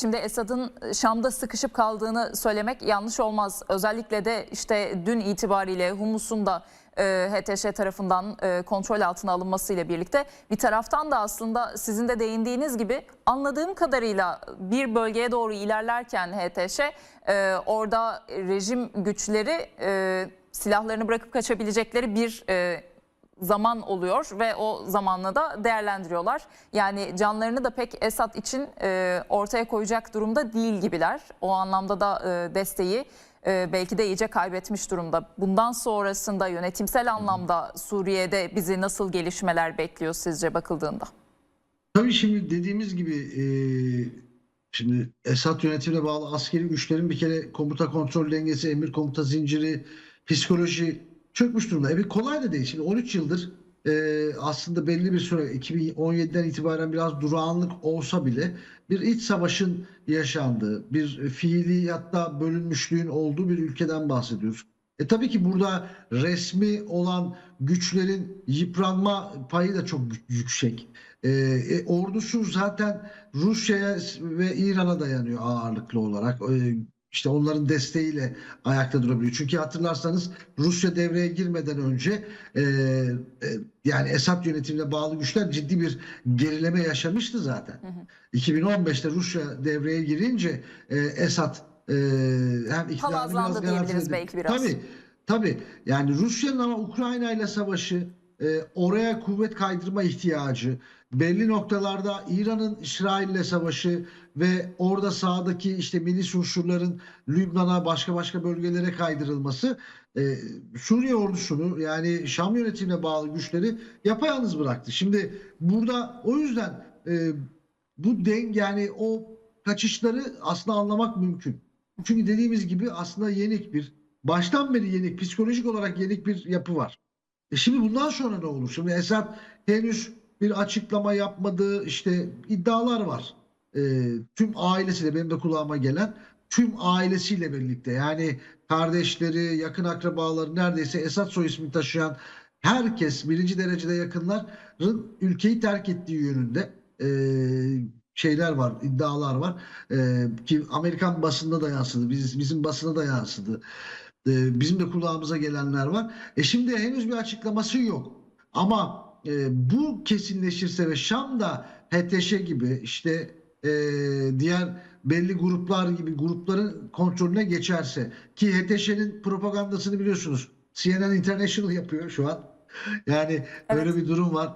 şimdi Esad'ın Şam'da sıkışıp kaldığını söylemek yanlış olmaz. Özellikle de işte dün itibariyle Humus'un da e, HTŞ tarafından e, kontrol altına alınmasıyla birlikte bir taraftan da aslında sizin de değindiğiniz gibi anladığım kadarıyla bir bölgeye doğru ilerlerken HTŞ e, orada rejim güçleri e, silahlarını bırakıp kaçabilecekleri bir e, zaman oluyor ve o zamanla da değerlendiriyorlar. Yani canlarını da pek Esad için e, ortaya koyacak durumda değil gibiler. O anlamda da e, desteği e, belki de iyice kaybetmiş durumda. Bundan sonrasında yönetimsel anlamda Suriye'de bizi nasıl gelişmeler bekliyor sizce bakıldığında? Tabii şimdi dediğimiz gibi e, şimdi Esad yönetimine bağlı askeri güçlerin bir kere komuta kontrol dengesi, emir komuta zinciri, psikoloji çökmüş durumda. E bir kolay da değil. Şimdi 13 yıldır e, aslında belli bir süre 2017'den itibaren biraz durağanlık olsa bile bir iç savaşın yaşandığı, bir fiili hatta bölünmüşlüğün olduğu bir ülkeden bahsediyoruz. E tabii ki burada resmi olan güçlerin yıpranma payı da çok yü- yüksek. E, e, ordusu zaten Rusya'ya ve İran'a dayanıyor ağırlıklı olarak. E, işte onların desteğiyle ayakta durabiliyor. Çünkü hatırlarsanız Rusya devreye girmeden önce e, e, yani Esad yönetimine bağlı güçler ciddi bir gerileme yaşamıştı zaten. 2015'te Rusya devreye girince e, Esad e, hem iktidarını biraz diyebiliriz belki biraz. Tabii Tabii yani Rusya'nın ama Ukrayna ile savaşı e, oraya kuvvet kaydırma ihtiyacı, belli noktalarda İran'ın İsrail ile savaşı ve orada sahadaki işte milis unsurların Lübnan'a başka başka bölgelere kaydırılması e, Suriye ordusunu yani Şam yönetimine bağlı güçleri yapayalnız bıraktı. Şimdi burada o yüzden e, bu den yani o kaçışları aslında anlamak mümkün. Çünkü dediğimiz gibi aslında yenik bir baştan beri yenik, psikolojik olarak yenik bir yapı var. E şimdi bundan sonra ne olur? Şimdi Esad henüz bir açıklama yapmadığı işte iddialar var. E, tüm ailesiyle benim de kulağıma gelen tüm ailesiyle birlikte yani kardeşleri, yakın akrabaları neredeyse Esad soy ismini taşıyan herkes birinci derecede yakınların ülkeyi terk ettiği yönünde e, şeyler var, iddialar var. E, ki Amerikan basında da yansıdı, biz, bizim basına da yansıdı. E, bizim de kulağımıza gelenler var. E şimdi henüz bir açıklaması yok. Ama e, bu kesinleşirse ve Şam'da HTŞ gibi işte e, diğer belli gruplar gibi grupların kontrolüne geçerse ki HTŞ'nin propagandasını biliyorsunuz. CNN International yapıyor şu an. Yani böyle Evet. bir durum var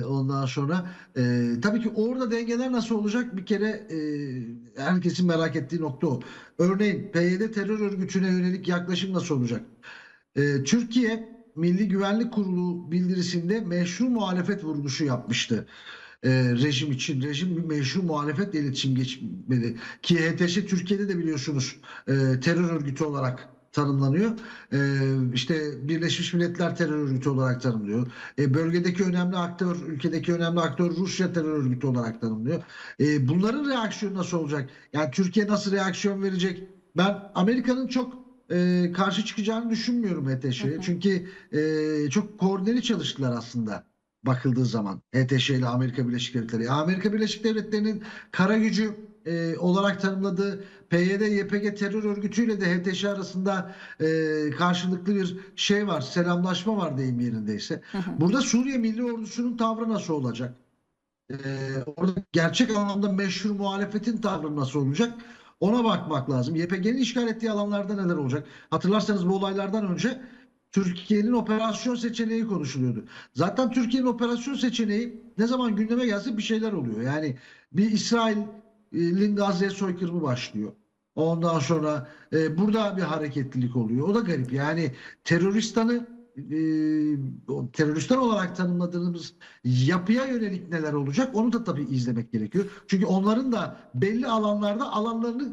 e, ondan sonra. E, tabii ki orada dengeler nasıl olacak bir kere e, herkesin merak ettiği nokta o. Örneğin PYD terör örgütüne yönelik yaklaşım nasıl olacak? E, Türkiye Milli Güvenlik Kurulu bildirisinde meşru muhalefet vurgusu yapmıştı. E, rejim için rejim bir meşru muhalefetle iletişim geçmeli. Ki HTŞ Türkiye'de de biliyorsunuz e, terör örgütü olarak tanımlanıyor. E, işte Birleşmiş Milletler terör örgütü olarak tanımlıyor. E, bölgedeki önemli aktör, ülkedeki önemli aktör Rusya terör örgütü olarak tanımlıyor. E, bunların reaksiyonu nasıl olacak? Yani Türkiye nasıl reaksiyon verecek? Ben Amerika'nın çok e, karşı çıkacağını düşünmüyorum HTŞ'ye. Çünkü e, çok koordineli çalıştılar aslında bakıldığı zaman HTŞ ile Amerika Birleşik Devletleri. Amerika Birleşik Devletleri'nin kara gücü e, olarak tanımladığı PYD, YPG terör örgütüyle de HTŞ arasında e, karşılıklı bir şey var, selamlaşma var deyim yerindeyse. Burada Suriye Milli Ordusu'nun tavrı nasıl olacak? E, orada gerçek anlamda meşhur muhalefetin tavrı nasıl olacak? Ona bakmak lazım. YPG'nin işgal ettiği alanlarda neler olacak? Hatırlarsanız bu olaylardan önce Türkiye'nin operasyon seçeneği konuşuluyordu. Zaten Türkiye'nin operasyon seçeneği ne zaman gündeme gelse bir şeyler oluyor. Yani bir İsrail'in Gazze'ye soykırımı başlıyor. Ondan sonra e, burada bir hareketlilik oluyor. O da garip. Yani teröristanı e, o teröristler olarak tanımladığımız yapıya yönelik neler olacak onu da tabii izlemek gerekiyor. Çünkü onların da belli alanlarda alanlarını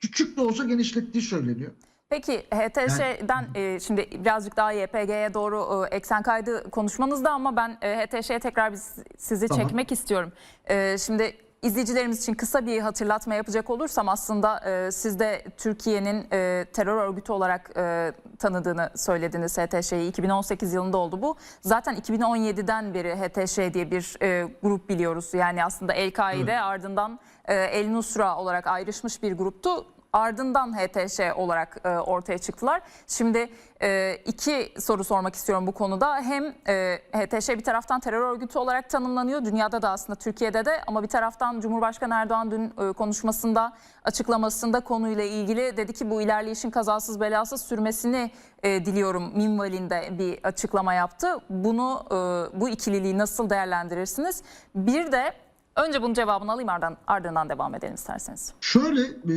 küçük de olsa genişlettiği söyleniyor. Peki HTŞ'den e, şimdi birazcık daha YPG'ye doğru e, eksen kaydı konuşmanızda ama ben e, HTŞ'ye tekrar biz, sizi Tamam. çekmek istiyorum. E, şimdi izleyicilerimiz için kısa bir hatırlatma yapacak olursam aslında e, siz de Türkiye'nin e, terör örgütü olarak e, tanıdığını söylediniz HTŞ'yi. 2018 yılında oldu bu. Zaten 2017'den beri HTŞ diye bir e, grup biliyoruz. Yani aslında El-Kaide Evet. ardından e, El Nusra olarak ayrışmış bir gruptu. Ardından HTŞ olarak e, ortaya çıktılar. Şimdi e, iki soru sormak istiyorum bu konuda. Hem e, HTŞ bir taraftan terör örgütü olarak tanımlanıyor. Dünyada da aslında Türkiye'de de ama bir taraftan Cumhurbaşkanı Erdoğan dün e, konuşmasında açıklamasında konuyla ilgili dedi ki bu ilerleyişin kazasız belasız sürmesini e, diliyorum minvalinde bir açıklama yaptı. Bunu e, bu ikililiği nasıl değerlendirirsiniz? Bir de önce bunun cevabını alayım ardından, ardından devam edelim isterseniz. Şöyle e,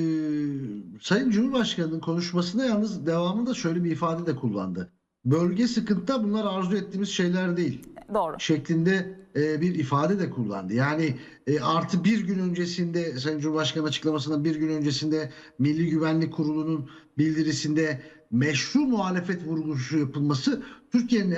Sayın Cumhurbaşkanı'nın konuşmasında yalnız devamında şöyle bir ifade de kullandı. Bölge sıkıntıda bunlar arzu ettiğimiz şeyler değil Doğru. şeklinde e, bir ifade de kullandı. Yani e, artı bir gün öncesinde Sayın Cumhurbaşkanı açıklamasından bir gün öncesinde Milli Güvenlik Kurulu'nun bildirisinde meşru muhalefet vurgusu yapılması Türkiye'nin e,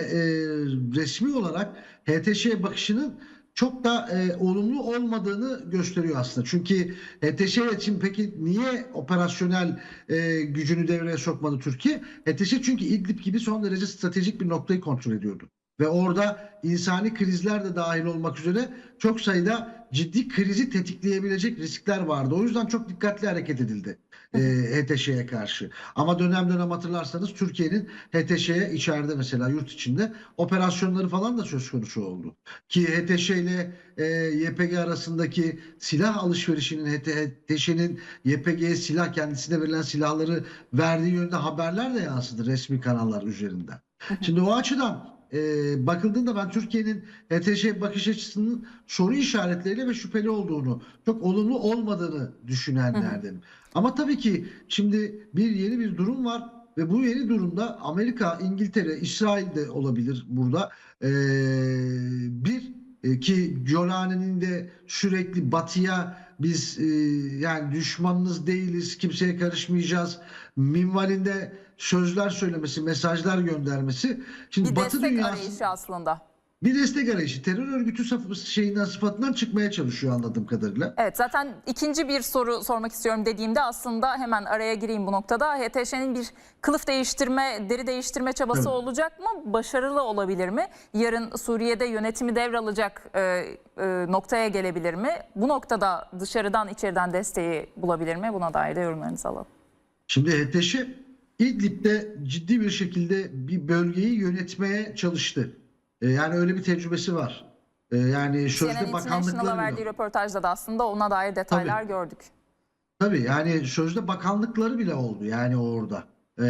resmi olarak HTŞ bakışının çok da e, olumlu olmadığını gösteriyor aslında. Çünkü HTŞ için peki niye operasyonel e, gücünü devreye sokmadı Türkiye? HTŞ çünkü İdlib gibi son derece stratejik bir noktayı kontrol ediyordu. Ve orada insani krizler de dahil olmak üzere çok sayıda ciddi krizi tetikleyebilecek riskler vardı. O yüzden çok dikkatli hareket edildi e, HTŞ'ye karşı. Ama dönem dönem hatırlarsanız Türkiye'nin HTŞ'ye içeride mesela yurt içinde operasyonları falan da söz konusu oldu. Ki HTŞ ile e, YPG arasındaki silah alışverişinin HTŞ'nin YPG'ye silah kendisine verilen silahları verdiği yönde haberler de yansıdı resmi kanallar üzerinden. Şimdi o açıdan e, bakıldığında ben Türkiye'nin HTŞ bakış açısının soru işaretleriyle ve şüpheli olduğunu, çok olumlu olmadığını düşünenlerdenim. Ama tabii ki şimdi bir yeni bir durum var ve bu yeni durumda Amerika, İngiltere, İsrail de olabilir burada. E, bir e, ki Jolani'nin de sürekli batıya biz e, yani düşmanınız değiliz, kimseye karışmayacağız minvalinde sözler söylemesi, mesajlar göndermesi. Şimdi Bir Batı destek dünyası arayışı aslında. Bir destek arayışı, terör örgütü şeyinden sıfatından çıkmaya çalışıyor anladığım kadarıyla. Evet zaten ikinci bir soru sormak istiyorum dediğimde aslında hemen araya gireyim bu noktada. HTŞ'nin bir kılıf değiştirme, deri değiştirme çabası Evet. olacak mı? Başarılı olabilir mi? Yarın Suriye'de yönetimi devralacak e, e, noktaya gelebilir mi? Bu noktada dışarıdan içeriden desteği bulabilir mi? Buna dair de yorumlarınızı alalım. Şimdi HTŞ İdlib'de ciddi bir şekilde bir bölgeyi yönetmeye çalıştı. Ee, yani öyle bir tecrübesi var. Ee, yani CNN sözde International'a bakanlıkları verdiği röportajda da aslında ona dair detaylar gördük. Tabii yani sözde bakanlıkları bile oldu yani orada. Ee,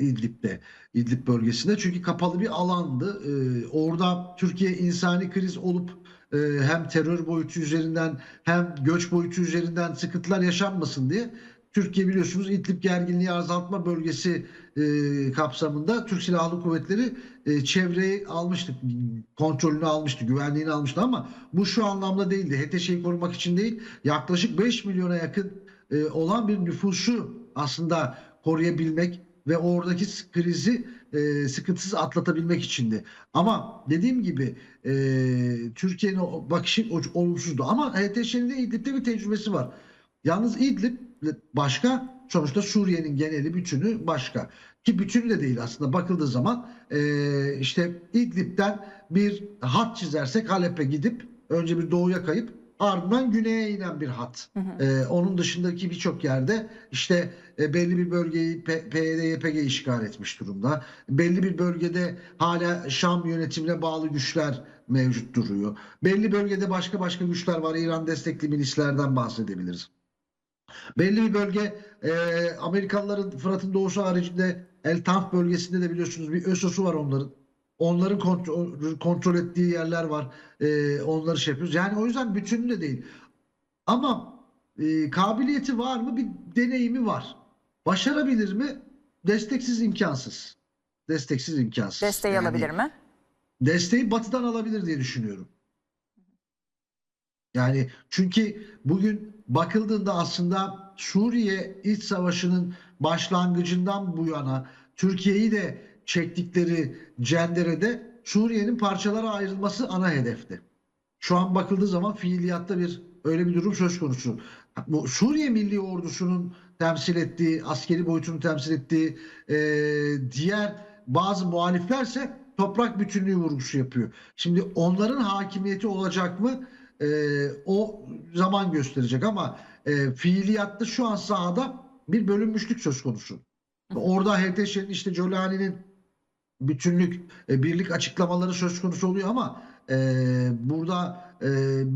İdlib'de, İdlib bölgesinde. Çünkü kapalı bir alandı. Ee, orada Türkiye insani kriz olup e, hem terör boyutu üzerinden hem göç boyutu üzerinden sıkıntılar yaşanmasın diye Türkiye biliyorsunuz İdlib gerginliği azaltma bölgesi e, kapsamında Türk Silahlı Kuvvetleri e, çevreyi almıştı, kontrolünü almıştı, güvenliğini almıştı ama bu şu anlamda değildi. HTŞ'yi korumak için değil, yaklaşık 5 milyona yakın e, olan bir nüfusu aslında koruyabilmek ve oradaki krizi e, sıkıntısız atlatabilmek içindi. Ama dediğim gibi e, Türkiye'nin bakışı olumsuzdu. Ama HTŞ'nin de İdlib'de bir tecrübesi var. Yalnız İdlib başka, sonuçta Suriye'nin geneli bütünü başka. Ki bütünü de değil aslında bakıldığı zaman e, işte İdlib'den bir hat çizersek Halep'e gidip önce bir doğuya kayıp ardından güneye inen bir hat. E, onun dışındaki birçok yerde işte e, belli bir bölgeyi PYD, YPG işgal etmiş durumda. Belli bir bölgede hala Şam yönetimine bağlı güçler mevcut duruyor. Belli bölgede başka başka güçler var. İran destekli milislerden bahsedebiliriz. Belli bir bölge e, Amerikalıların Fırat'ın doğusu haricinde El Tanf bölgesinde de biliyorsunuz bir ÖSOS'u var onların. Onların kontrol, kontrol ettiği yerler var. E, onları şey yapıyoruz. Yani o yüzden bütünü de değil. Ama e, kabiliyeti var mı? Bir deneyimi var. Başarabilir mi? Desteksiz imkansız. Desteksiz imkansız. Desteği Yani alabilir mi? Desteği batıdan alabilir diye düşünüyorum. Yani çünkü bugün bakıldığında aslında Suriye iç savaşının başlangıcından bu yana Türkiye'yi de çektikleri cenderede Suriye'nin parçalara ayrılması ana hedefti. Şu an bakıldığı zaman fiiliyatta bir Öyle bir durum söz konusu. Bu Suriye Milli Ordusu'nun temsil ettiği, askeri boyutunu temsil ettiği e, diğer bazı muhaliflerse toprak bütünlüğü vurgusu yapıyor. Şimdi onların hakimiyeti olacak mı? E, o zaman gösterecek ama e, fiiliyatta şu an sahada bir bölünmüşlük söz konusu. Orada HTŞ'nin işte Jolani'nin bütünlük, e, birlik açıklamaları söz konusu oluyor ama e, burada e,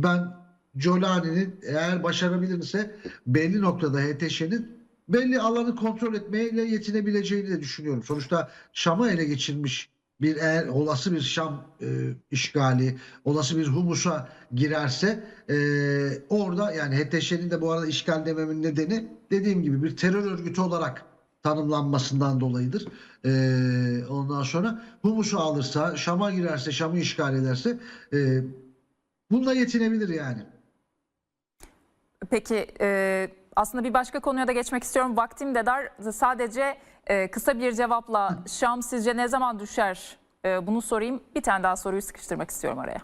ben Jolani'nin eğer başarabilirse belli noktada HTŞ'nin belli alanı kontrol etmeyle yetinebileceğini de düşünüyorum. Sonuçta Şam'ı ele geçirmiş bir eğer olası bir Şam e, işgali, olası bir Humus'a girerse e, orada yani HTŞ'nin de bu arada işgal dememin nedeni dediğim gibi bir terör örgütü olarak tanımlanmasından dolayıdır. E, ondan sonra Humus'u alırsa, Şam'a girerse, Şam'ı işgal ederse e, bununla yetinebilir yani. Peki e, aslında bir başka konuya da geçmek istiyorum. Vaktim de dar. Sadece e, kısa bir cevapla Şam sizce ne zaman düşer? E, bunu sorayım. Bir tane daha soruyu sıkıştırmak istiyorum araya.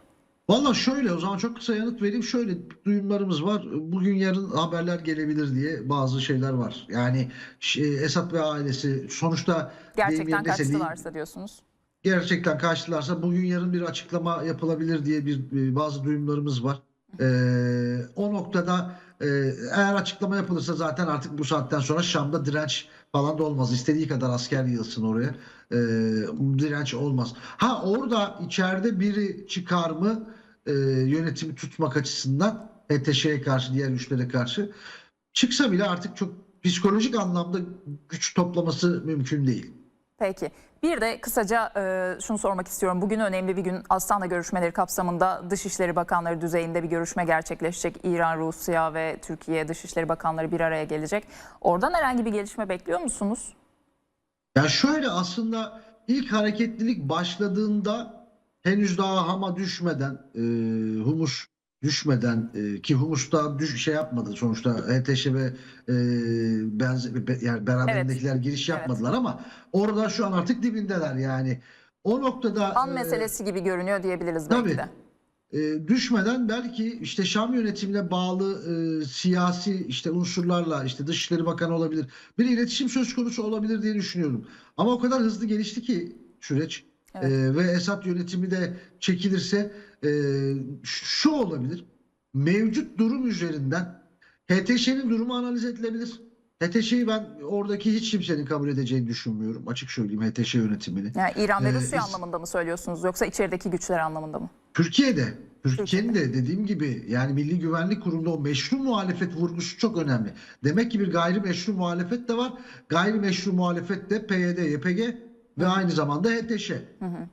Valla şöyle o zaman çok kısa yanıt vereyim. Şöyle duyumlarımız var. Bugün yarın haberler gelebilir diye bazı şeyler var. Yani şey, Esad ve ailesi sonuçta Gerçekten kaçtılarsa diyorsunuz. gerçekten kaçtılarsa bugün yarın bir açıklama yapılabilir diye bir bir- bazı duyumlarımız var. Ee, o noktada e, eğer açıklama yapılırsa zaten artık bu saatten sonra Şam'da direnç falan da olmaz. İstediği kadar asker yığılsın oraya. Ee, direnç olmaz. Ha orada içeride biri çıkar mı e, yönetimi tutmak açısından HTŞ'ye karşı diğer güçlere karşı çıksa bile artık çok psikolojik anlamda güç toplaması mümkün değil. Peki. Bir de kısaca e, şunu sormak istiyorum. Bugün önemli bir gün Astana görüşmeleri kapsamında Dışişleri Bakanları düzeyinde bir görüşme gerçekleşecek. İran, Rusya ve Türkiye Dışişleri Bakanları bir araya gelecek. Oradan herhangi bir gelişme bekliyor musunuz? Ya şöyle aslında ilk hareketlilik başladığında henüz daha Hama düşmeden, e, Humus düşmeden e, ki Humus da düş, şey yapmadı sonuçta HTŞ ve e, benze, be- yani beraberindekiler giriş Evet. yapmadılar ama orada şu an artık dibindeler yani. O noktada An e, meselesi gibi görünüyor diyebiliriz belki tabii. de. e, düşmeden belki işte Şam yönetimine bağlı e, siyasi işte unsurlarla işte Dışişleri Bakanı olabilir. Bir iletişim söz konusu olabilir diye düşünüyorum. Ama o kadar hızlı gelişti ki süreç Evet. E, ve Esad yönetimi de çekilirse e, şu olabilir. Mevcut durum üzerinden HTŞ'nin durumu analiz edilebilir. HTŞ'yi ben oradaki hiç kimsenin kabul edeceğini düşünmüyorum. Açık söyleyeyim HTŞ yönetimini. Yani İran ve Ee, Rusya is- anlamında mı söylüyorsunuz yoksa içerideki güçler anlamında mı? Türkiye'de, Türkiye'nin de dediğim gibi yani Milli Güvenlik Kurulu'nda o meşru muhalefet vurgusu çok önemli. Demek ki bir gayrimeşru muhalefet de var. Gayrimeşru muhalefet de PYD, YPG ve aynı zamanda HTŞ.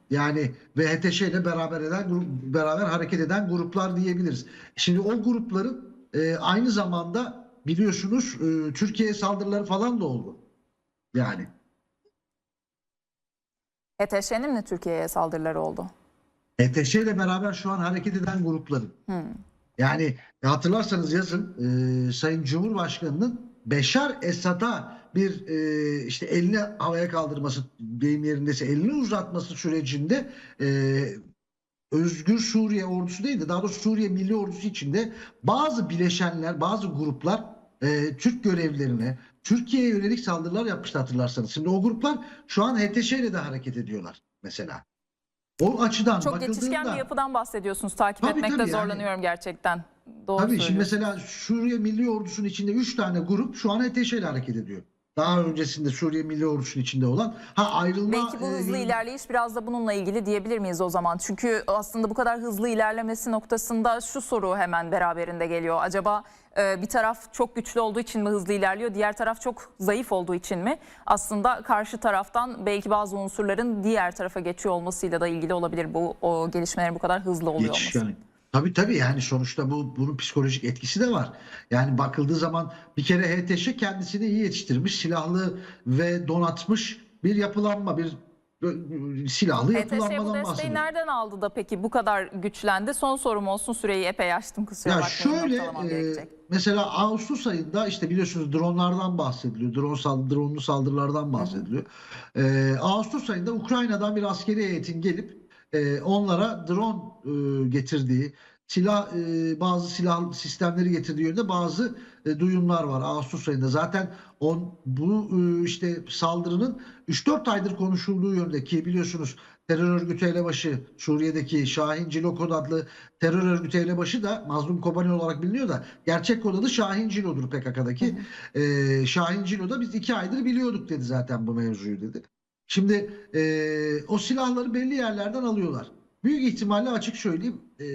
Yani ve HTŞ ile beraber eden beraber hareket eden gruplar diyebiliriz. Şimdi o grupların e, aynı zamanda biliyorsunuz e, Türkiye'ye saldırıları falan da oldu. Yani HTŞ'nin mi Türkiye'ye saldırıları oldu? HTŞ ile beraber şu an hareket eden grupların. Yani hatırlarsanız yazın e, Sayın Cumhurbaşkanı'nın Beşar Esad'a bir e, işte elini havaya kaldırması deyim yerindeyse elini uzatması sürecinde e, Özgür Suriye ordusu değil de daha doğrusu Suriye Milli Ordusu içinde bazı bileşenler, bazı gruplar e, Türk görevlerine, Türkiye'ye yönelik saldırılar yapmıştı hatırlarsanız. Şimdi o gruplar şu an HTŞ ile de hareket ediyorlar mesela. O açıdan Çok geçişken bir yapıdan bahsediyorsunuz. Takip Tabii, etmekte tabii yani. zorlanıyorum gerçekten. Doğru Tabii şimdi söylüyorsunuz. mesela Suriye Milli Ordusu'nun içinde 3 tane grup şu an HTŞ ile hareket ediyor. Daha öncesinde Suriye Milli Ordusu'nun içinde olan ha ayrılma Belki bu e, hızlı ilerleyiş biraz da bununla ilgili diyebilir miyiz o zaman? Çünkü aslında bu kadar hızlı ilerlemesi noktasında şu soru hemen beraberinde geliyor. Acaba e, bir taraf çok güçlü olduğu için mi hızlı ilerliyor? Diğer taraf çok zayıf olduğu için mi? Aslında karşı taraftan belki bazı unsurların diğer tarafa geçiyor olmasıyla da ilgili olabilir bu o gelişmelerin bu kadar hızlı oluyor olması. yani. Tabii tabii yani sonuçta bu bunun psikolojik etkisi de var. Yani bakıldığı zaman bir kere HTŞ kendisini iyi yetiştirmiş, silahlı ve donatmış bir yapılanma, bir silahlı HTŞ bu yapılanmadan desteği bahsediyor. nereden aldı da peki bu kadar güçlendi? Son sorum olsun süreyi epey açtım kusura Ya bakmayın. şöyle e, mesela Ağustos ayında işte biliyorsunuz dronlardan bahsediliyor. Drone sal dronlu saldırılardan bahsediliyor. E, Ağustos ayında Ukrayna'dan bir askeri heyetin gelip e, onlara drone e, getirdiği, silah e, bazı silah sistemleri getirdiği yönde bazı e, duyumlar var Ağustos ayında. Zaten on, bu e, işte saldırının 3-4 aydır konuşulduğu yönde ki biliyorsunuz terör örgütü elebaşı Suriye'deki Şahin Cilokod adlı terör örgütü elebaşı da Mazlum Kobani olarak biliniyor da gerçek kod adı Şahin Cilo'dur PKK'daki. Ee, Şahin Cilo da biz iki aydır biliyorduk dedi zaten bu mevzuyu dedi. Şimdi e, o silahları belli yerlerden alıyorlar. Büyük ihtimalle açık söyleyeyim e,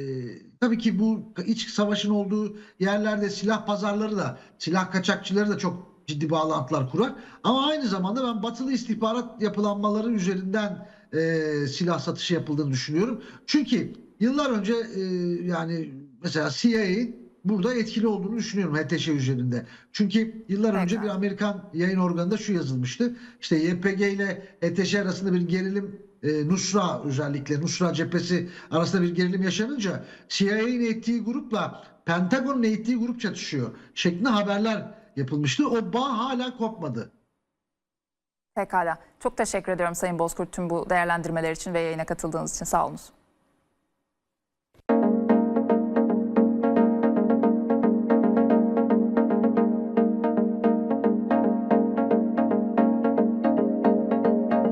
tabii ki bu iç savaşın olduğu yerlerde silah pazarları da silah kaçakçıları da çok ciddi bağlantılar kurar. Ama aynı zamanda ben batılı istihbarat yapılanmaları üzerinden e, silah satışı yapıldığını düşünüyorum. Çünkü yıllar önce e, yani mesela CIA'in burada etkili olduğunu düşünüyorum HTŞ üzerinde. Çünkü yıllar önce Pekala. bir Amerikan yayın organında şu yazılmıştı. İşte YPG ile HTŞ arasında bir gerilim e, Nusra özellikle Nusra cephesi arasında bir gerilim yaşanınca CIA'nin eğittiği grupla Pentagon'un eğittiği grup çatışıyor şeklinde haberler yapılmıştı. O bağ hala kopmadı. Pekala. Çok teşekkür ediyorum Sayın Bozkurt tüm bu değerlendirmeler için ve yayına katıldığınız için. Sağ olunuz.